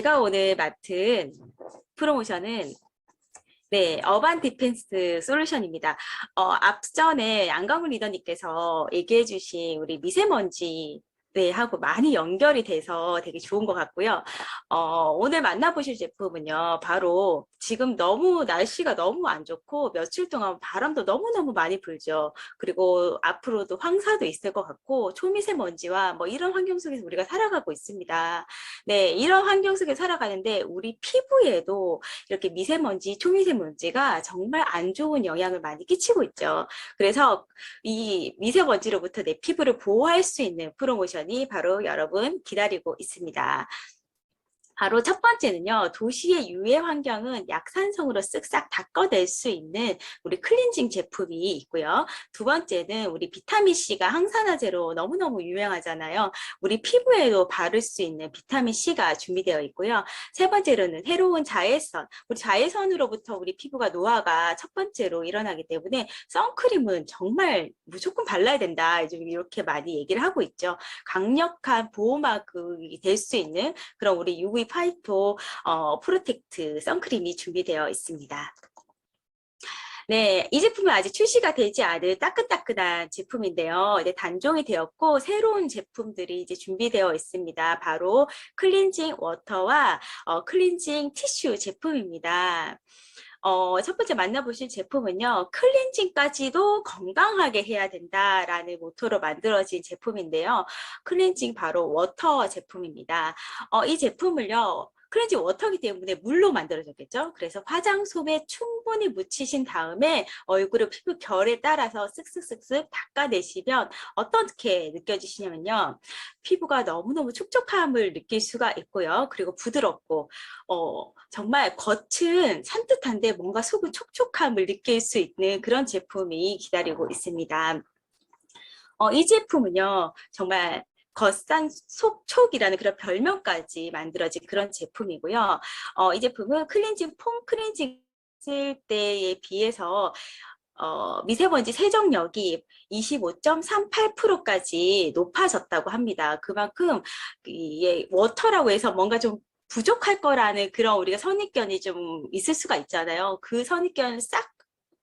제가 오늘 맡은 프로모션은 네, 어반 디펜스 솔루션입니다. 어, 앞전에 양강훈 리더님께서 얘기해 주신 우리 미세먼지 네, 하고 많이 연결이 돼서 되게 좋은 것 같고요. 어, 오늘 만나보실 제품은요, 바로 지금 너무 날씨가 너무 안 좋고 며칠 동안 바람도 너무너무 많이 불죠. 그리고 앞으로도 황사도 있을 것 같고 초미세먼지와 뭐 이런 환경 속에서 우리가 살아가고 있습니다. 네, 이런 환경 속에 살아가는데 우리 피부에도 이렇게 미세먼지, 초미세먼지가 정말 안 좋은 영향을 많이 끼치고 있죠. 그래서 이 미세먼지로부터 내 피부를 보호할 수 있는 프로모션 이 바로 여러분 기다리고 있습니다. 바로 첫 번째는요, 도시의 유해 환경은 약산성으로 쓱싹 닦아낼 수 있는 우리 클렌징 제품이 있고요. 두 번째는 우리 비타민C가 항산화제로 너무너무 유명하잖아요. 우리 피부에도 바를 수 있는 비타민C가 준비되어 있고요. 세 번째로는 새로운 자외선, 우리 자외선으로부터 우리 피부가 노화가 첫 번째로 일어나기 때문에 선크림은 정말 무조건 발라야 된다. 좀 이렇게 많이 얘기를 하고 있죠. 강력한 보호막이 될 수 있는 그런 우리 UV 파이토 어, 프로텍트 선크림이 준비되어 있습니다. 네, 이 제품은 아직 출시가 되지 않은 따끈따끈한 제품인데요. 이제 단종이 되었고 새로운 제품들이 이제 준비되어 있습니다. 바로 클렌징 워터와 어, 클렌징 티슈 제품입니다. 어, 첫 번째 만나보실 제품은요, 클렌징까지도 건강하게 해야 된다라는 모토로 만들어진 제품인데요. 클렌징 바로 워터 제품입니다. 어, 이 제품을요, 클렌징 워터기 때문에 물로 만들어졌겠죠. 그래서 화장솜에 충분히 묻히신 다음에 얼굴을 피부 결에 따라서 쓱쓱쓱쓱 닦아내시면 어떻게 느껴지시냐면요. 피부가 너무너무 촉촉함을 느낄 수가 있고요. 그리고 부드럽고 어, 정말 겉은 산뜻한데 뭔가 속은 촉촉함을 느낄 수 있는 그런 제품이 기다리고 있습니다. 어, 이 제품은요, 정말 겉산 속촉이라는 그런 별명까지 만들어진 그런 제품이고요. 어, 이 제품은 클렌징 폼 클렌징 쓸 때에 비해서 어, 미세먼지 세정력이 25.38%까지 높아졌다고 합니다. 그만큼 이 워터라고 해서 뭔가 좀 부족할 거라는 그런 우리가 선입견이 좀 있을 수가 있잖아요. 그 선입견을 싹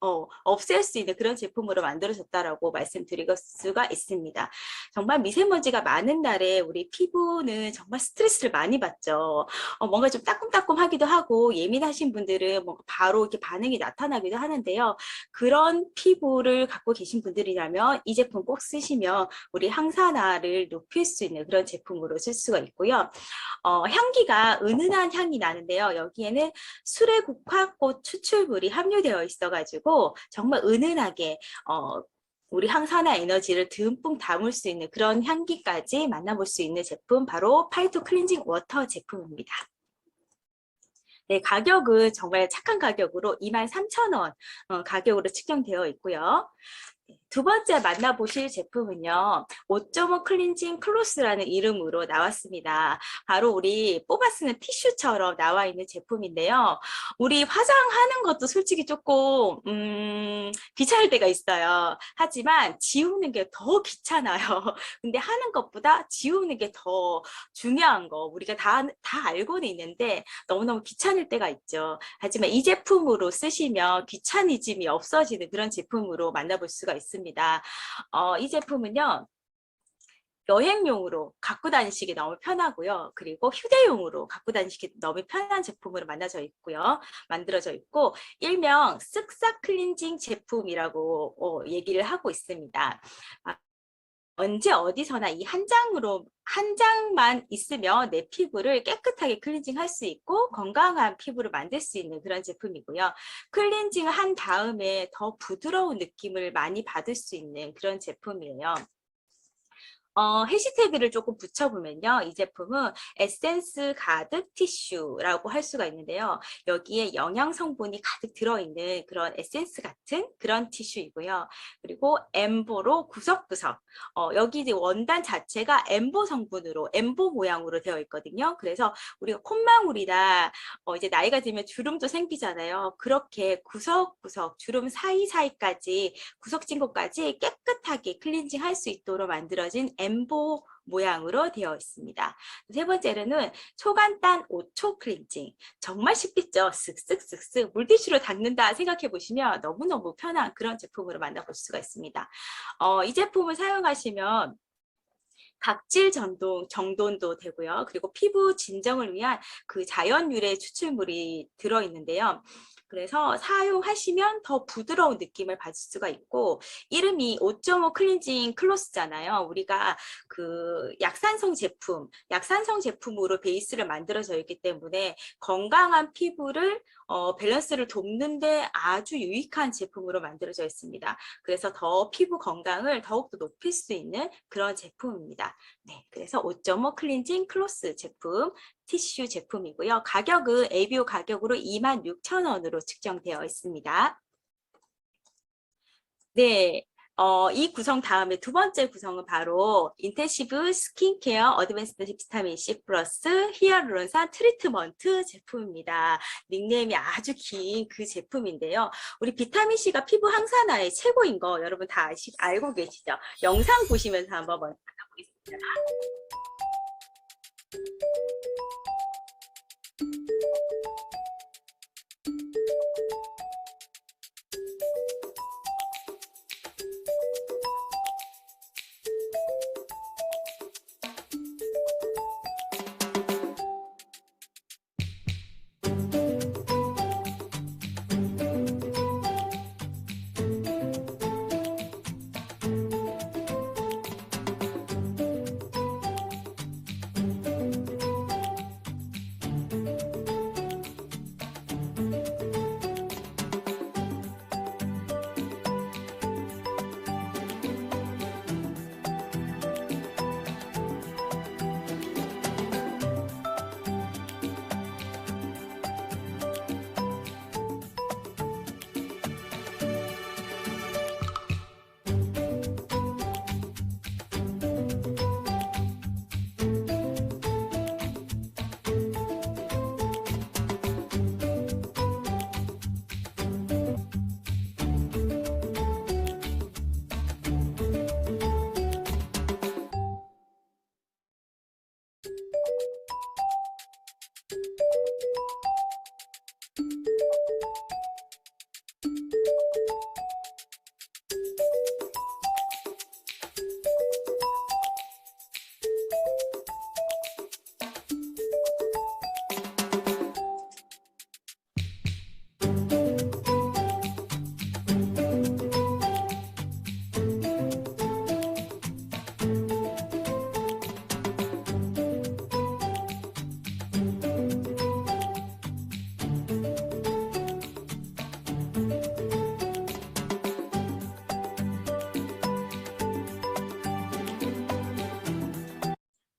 어, 없앨 수 있는 그런 제품으로 만들어졌다라고 말씀드릴 수가 있습니다. 정말 미세먼지가 많은 날에 우리 피부는 정말 스트레스를 많이 받죠. 어, 뭔가 좀 따끔따끔하기도 하고 예민하신 분들은 뭔가 바로 이렇게 반응이 나타나기도 하는데요. 그런 피부를 갖고 계신 분들이라면 이 제품 꼭 쓰시면 우리 항산화를 높일 수 있는 그런 제품으로 쓸 수가 있고요. 어, 향기가 은은한 향이 나는데요. 여기에는 수레국화꽃 추출물이 함유되어 있어가지고 정말 은은하게 어, 우리 항산화 에너지를 듬뿍 담을 수 있는 그런 향기까지 만나볼 수 있는 제품 바로 파이토 클렌징 워터 제품입니다. 네, 가격은 정말 착한 가격으로 23,000원 어, 가격으로 측정되어 있고요. 두 번째 만나보실 제품은요. 5.5 클렌징 클로스라는 이름으로 나왔습니다. 바로 우리 뽑아 쓰는 티슈처럼 나와 있는 제품인데요. 우리 화장하는 것도 솔직히 조금 음, 귀찮을 때가 있어요. 하지만 지우는 게 더 귀찮아요. 근데 하는 것보다 지우는 게 더 중요한 거 우리가 다, 다 알고는 있는데 너무너무 귀찮을 때가 있죠. 하지만 이 제품으로 쓰시면 귀차니즘이 없어지는 그런 제품으로 만나볼 수가 있습니다. 어, 이 제품은요. 여행용으로 갖고 다니시기 너무 편하고요. 그리고 휴대용으로 갖고 다니시기 너무 편한 제품으로 만나져 있고요. 만들어져 있고 일명 쓱싹 클렌징 제품이라고 어, 얘기를 하고 있습니다. 아, 언제 어디서나 이 한 장으로 한 장만 있으면 내 피부를 깨끗하게 클렌징 할 수 있고 건강한 피부를 만들 수 있는 그런 제품이고요. 클렌징을 한 다음에 더 부드러운 느낌을 많이 받을 수 있는 그런 제품이에요. 어, 해시태그를 조금 붙여보면요. 이 제품은 에센스 가득 티슈라고 할 수가 있는데요. 여기에 영양 성분이 가득 들어있는 그런 에센스 같은 그런 티슈이고요. 그리고 엠보로 구석구석. 어, 여기 이제 원단 자체가 엠보 성분으로, 엠보 모양으로 되어 있거든요. 그래서 우리가 콧망울이나 어, 이제 나이가 들면 주름도 생기잖아요. 그렇게 구석구석 주름 사이사이까지 구석진 곳까지 깨끗하게 클렌징 할 수 있도록 만들어진 엠보 모양으로 되어 있습니다. 세 번째로는 초간단 5초 클렌징. 정말 쉽겠죠? 쓱쓱쓱쓱 물티슈로 닦는다 생각해 보시면 너무너무 편한 그런 제품으로 만나볼 수가 있습니다. 어, 이 제품을 사용하시면 각질 전동, 정돈도 되고요. 그리고 피부 진정을 위한 그 자연 유래 추출물이 들어있는데요. 그래서 사용하시면 더 부드러운 느낌을 받을 수가 있고 이름이 5.5 클렌징 클로스잖아요. 우리가 그 약산성 제품, 약산성 제품으로 베이스를 만들어져 있기 때문에 건강한 피부를 어, 밸런스를 돕는데 아주 유익한 제품으로 만들어져 있습니다. 그래서 더 피부 건강을 더욱더 높일 수 있는 그런 제품입니다. 네, 그래서 5.5 클렌징 클로스 제품 티슈 제품이고요. 가격은 ABO 가격으로 26,000원으로 측정되어 있습니다. 네, 어, 이 구성 다음에 두 번째 구성은 바로 인텐시브 스킨케어 어드밴스드 비타민 C 플러스 히알루론산 트리트먼트 제품입니다. 닉네임이 아주 긴 그 제품인데요. 우리 비타민 C가 피부 항산화의 최고인 거 여러분 다 아시, 알고 계시죠? 영상 보시면서 한번 먼저 만나보겠습니다.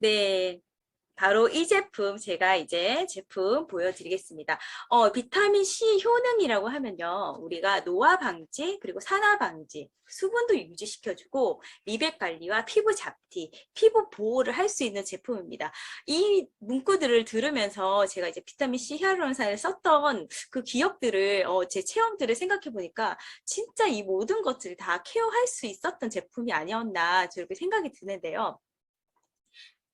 네. 바로 이 제품 제가 이제 제품 보여드리겠습니다. 어, 비타민 C 효능이라고 하면요. 우리가 노화 방지 그리고 산화 방지 수분도 유지시켜주고 미백 관리와 피부 잡티, 피부 보호를 할 수 있는 제품입니다. 이 문구들을 들으면서 제가 이제 비타민 C 히알루론산을 썼던 그 기억들을 어, 제 체험들을 생각해 보니까 진짜 이 모든 것들을 다 케어할 수 있었던 제품이 아니었나 저렇게 생각이 드는데요.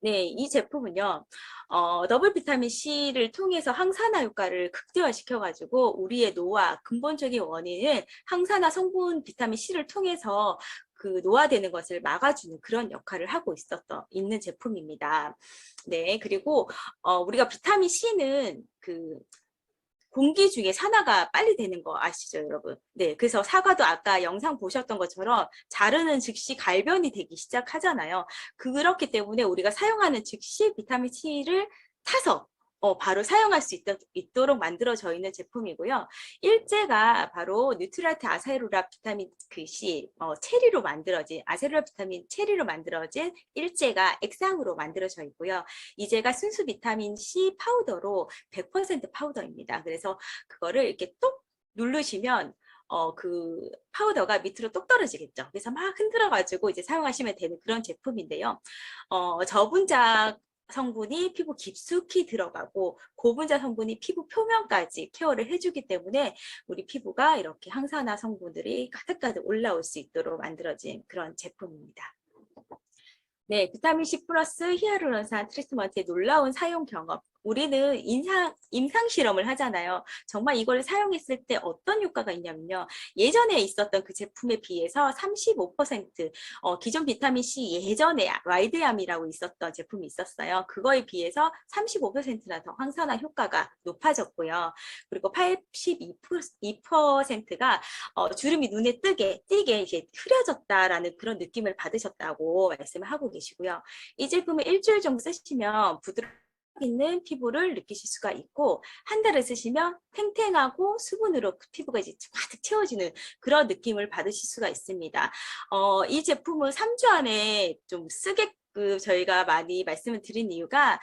네, 이 제품은요, 어, 더블 비타민 C를 통해서 항산화 효과를 극대화시켜 가지고 우리의 노화 근본적인 원인은 항산화 성분 비타민 C를 통해서 그 노화되는 것을 막아주는 그런 역할을 하고 있었던 있는 제품입니다. 네, 그리고 어, 우리가 비타민 C는 그 공기 중에 산화가 빨리 되는 거 아시죠, 여러분? 네, 그래서 사과도 아까 영상 보셨던 것처럼 자르는 즉시 갈변이 되기 시작하잖아요. 그렇기 때문에 우리가 사용하는 즉시 비타민 C를 타서 어, 바로 사용할 수 있, 도 록 만들어져 있는 제품이고요. 일제가 바로 뉴트라트 아세루라 비타민 그 C 어, 체리로 만들어진 아세루라 비타민 체리로 만들어진 일제가 액상으로 만들어져 있고요. 이제가 순수 비타민 C 파우더로 100% 파우더입니다. 그래서 그거를 이렇게 똑 누르시면 어, 그 파우더가 밑으로 똑 떨어지겠죠. 그래서 막 흔들어 가지고 이제 사용하시면 되는 그런 제품인데요. 어, 저분자 성분이 피부 깊숙이 들어가고 고분자 성분이 피부 표면까지 케어를 해주기 때문에 우리 피부가 이렇게 항산화 성분들이 가득가득 올라올 수 있도록 만들어진 그런 제품입니다. 네, 비타민C 플러스 히아루론산 트리트먼트의 놀라운 사용 경험. 우리는 인상, 임상 실험을 하잖아요. 정말 이걸 사용했을 때 어떤 효과가 있냐면요. 예전에 있었던 그 제품에 비해서 35% 어, 기존 비타민C 예전에 와이드암이라고 있었던 제품이 있었어요. 그거에 비해서 35%나 더 항산화 효과가 높아졌고요. 그리고 82%가 어, 주름이 눈에 뜨게, 띄게 이제 흐려졌다라는 그런 느낌을 받으셨다고 말씀을 하고 계시고요. 이 제품을 일주일 정도 쓰시면 부드러 있는 피부를 느끼실 수가 있고 한 달을 쓰시면 탱탱하고 수분으로 그 피부가 이제 가득 채워지는 그런 느낌을 받으실 수가 있습니다. 어, 이 제품은 3주 안에 좀 쓰게끔 저희가 많이 말씀을 드린 이유가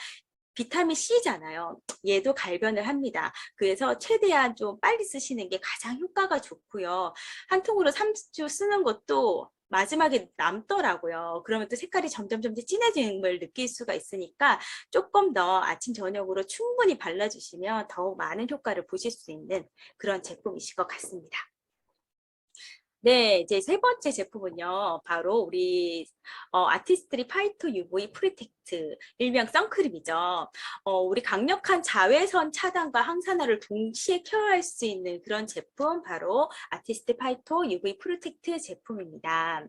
비타민 C잖아요. 얘도 갈변을 합니다. 그래서 최대한 좀 빨리 쓰시는 게 가장 효과가 좋고요. 한 통으로 3주 쓰는 것도 마지막에 남더라고요. 그러면 또 색깔이 점점 점점 진해지는 걸 느낄 수가 있으니까 조금 더 아침 저녁으로 충분히 발라주시면 더욱 많은 효과를 보실 수 있는 그런 제품이실 것 같습니다. 네, 이제 세 번째 제품은요, 바로 우리 어, 아티스트리 파이토 UV 프리텍트, 일명 선크림이죠. 어, 우리 강력한 자외선 차단과 항산화를 동시에 케어할 수 있는 그런 제품, 바로 아티스트 파이토 UV 프로텍트 제품입니다.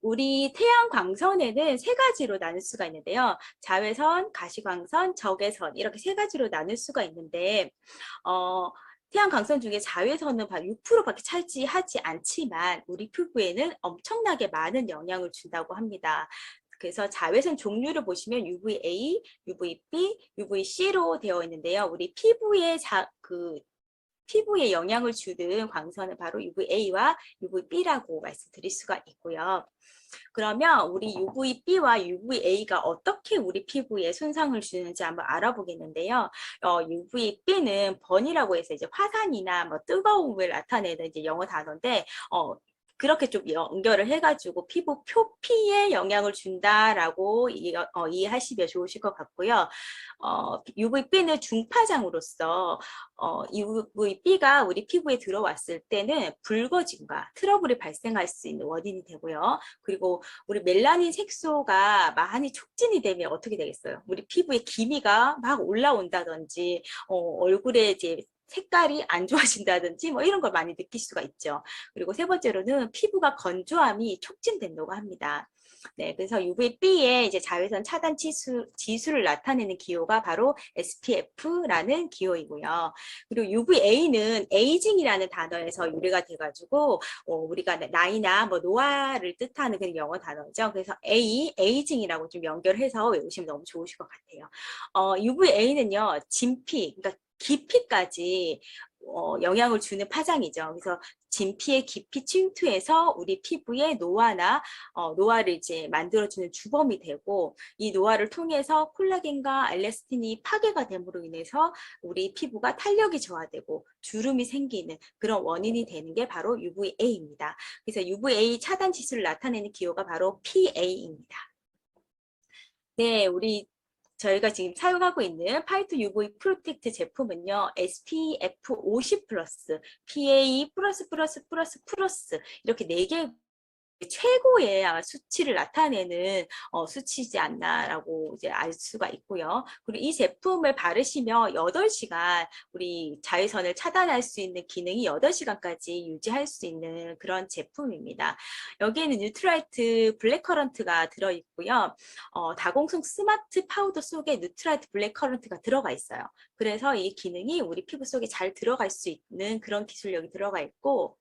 우리 태양 광선에는 세 가지로 나눌 수가 있는데요. 자외선, 가시광선, 적외선 이렇게 세 가지로 나눌 수가 있는데 어, 태양 광선 중에 자외선은 6%밖에 차지하지 않지만 우리 피부에는 엄청나게 많은 영향을 준다고 합니다. 그래서 자외선 종류를 보시면 UVA, UVB, UVC로 되어 있는데요. 우리 피부에 자, 그 피부에 영향을 주는 광선은 바로 UVA와 UVB라고 말씀드릴 수가 있고요. 그러면 우리 UVB와 UVA가 어떻게 우리 피부에 손상을 주는지 한번 알아보겠는데요. 어, UVB는 번이라고 해서 이제 화산이나 뭐 뜨거움을 나타내는 이제 영어 단어인데 어, 그렇게 좀 연결을 해가지고 피부 표피에 영향을 준다라고 이, 어, 이해하시면 좋으실 것 같고요. 어, UVB는 중파장으로서 어, UVB가 우리 피부에 들어왔을 때는 붉어짐과 트러블이 발생할 수 있는 원인이 되고요. 그리고 우리 멜라닌 색소가 많이 촉진이 되면 어떻게 되겠어요? 우리 피부에 기미가 막 올라온다든지 어, 얼굴에 이제 색깔이 안 좋아진다든지 뭐 이런 걸 많이 느낄 수가 있죠. 그리고 세 번째로는 피부가 건조함이 촉진된다고 합니다. 네, 그래서 UVB의 이제 자외선 차단 지수, 지수를 나타내는 기호가 바로 SPF라는 기호이고요. 그리고 UVA는 에이징이라는 단어에서 유래가 돼가지고 어, 우리가 나이나 뭐 노화를 뜻하는 그런 영어 단어죠. 그래서 A, 에이징이라고 좀 연결해서 외우시면 너무 좋으실 것 같아요. 어, UVA는요, 진피, 그러니까 깊이까지 어, 영향을 주는 파장이죠. 그래서 진피의 깊이 침투해서 우리 피부에 노화나 어, 노화를 이제 만들어주는 주범이 되고 이 노화를 통해서 콜라겐과 엘레스틴이 파괴가 됨으로 인해서 우리 피부가 탄력이 저하되고 주름이 생기는 그런 원인이 되는 게 바로 UVA입니다. 그래서 UVA 차단 지수를 나타내는 기호가 바로 PA입니다. 네, 우리 저희가 지금 사용하고 있는 파이트 UV 프로텍트 제품은요. SPF 50 플러스, PA 플러스 플러스 플러스 플러스 이렇게 4개 최고의 수치를 나타내는 어, 수치지 않나라고 이제 알 수가 있고요. 그리고 이 제품을 바르시면 8시간 우리 자외선을 차단할 수 있는 기능이 8시간까지 유지할 수 있는 그런 제품입니다. 여기에는 뉴트라이트 블랙커런트가 들어있고요. 어, 다공성 스마트 파우더 속에 뉴트라이트 블랙커런트가 들어가 있어요. 그래서 이 기능이 우리 피부 속에 잘 들어갈 수 있는 그런 기술력이 들어가 있고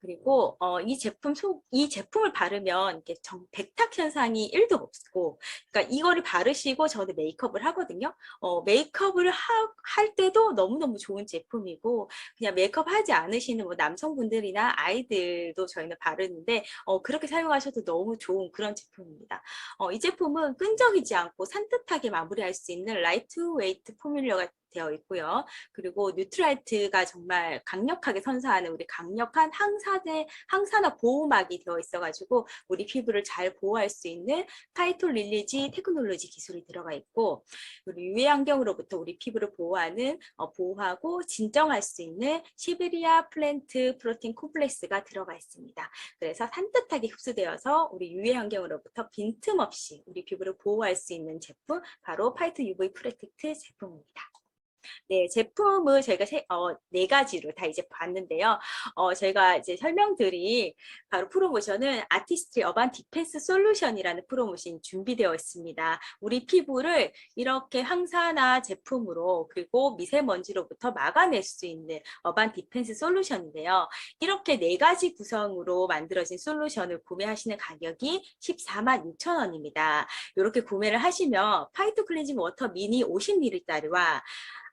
그리고 어, 이 제품 속, 이 제품을 바르면 이게 정, 백탁 현상이 1도 없고, 그러니까 이거를 바르시고 저는 메이크업을 하거든요. 어, 메이크업을 하, 할 때도 너무너무 좋은 제품이고, 그냥 메이크업 하지 않으시는 뭐 남성분들이나 아이들도 저희는 바르는데, 어, 그렇게 사용하셔도 너무 좋은 그런 제품입니다. 어, 이 제품은 끈적이지 않고 산뜻하게 마무리할 수 있는 라이트 웨이트 포뮬러가 되어 있고요. 그리고 뉴트라이트가 정말 강력하게 선사하는 우리 강력한 항산의 항산화 보호막이 되어 있어가지고 우리 피부를 잘 보호할 수 있는 파이톨 릴리지 테크놀로지 기술이 들어가 있고 그리고 유해 환경으로부터 우리 피부를 보호하는 어, 보호하고 진정할 수 있는 시베리아 플랜트 프로틴 콤플렉스가 들어가 있습니다. 그래서 산뜻하게 흡수되어서 우리 유해 환경으로부터 빈틈없이 우리 피부를 보호할 수 있는 제품 바로 파이트 UV 프로텍트 제품입니다. 네, 제품을 저희가 세, 어, 네 가지로 다 이제 봤는데요. 어, 제가 이제 설명드릴 바로 프로모션은 아티스트리 어반 디펜스 솔루션이라는 프로모션이 준비되어 있습니다. 우리 피부를 이렇게 항산화 제품으로 그리고 미세먼지로부터 막아낼 수 있는 어반 디펜스 솔루션인데요. 이렇게 네 가지 구성으로 만들어진 솔루션을 구매하시는 가격이 14만 6천 원입니다. 이렇게 구매를 하시면 파이토 클렌징 워터 미니 50ml짜리와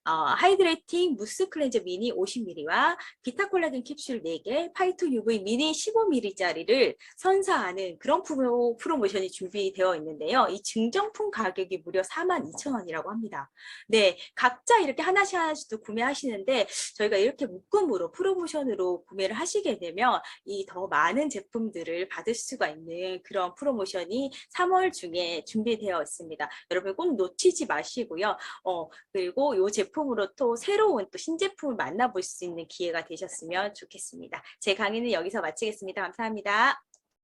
어, 하이드레이팅 무스 클렌저 미니 50ml와 비타 콜라겐 캡슐 4개, 파이토 UV 미니 15ml짜리를 선사하는 그런 프로, 프로모션이 준비되어 있는데요. 이 증정품 가격이 무려 42,000원이라고 합니다. 네, 각자 이렇게 하나씩 하나씩도 구매하시는데 저희가 이렇게 묶음으로 프로모션으로 구매를 하시게 되면 이 더 많은 제품들을 받을 수가 있는 그런 프로모션이 3월 중에 준비되어 있습니다. 여러분 꼭 놓치지 마시고요. 어, 그리고 이 제품으로 또 새로운 또 신제품을 만나볼 수 있는 기회가 되셨으면 좋겠습니다. 제 강의는 여기서 마치겠습니다. 감사합니다.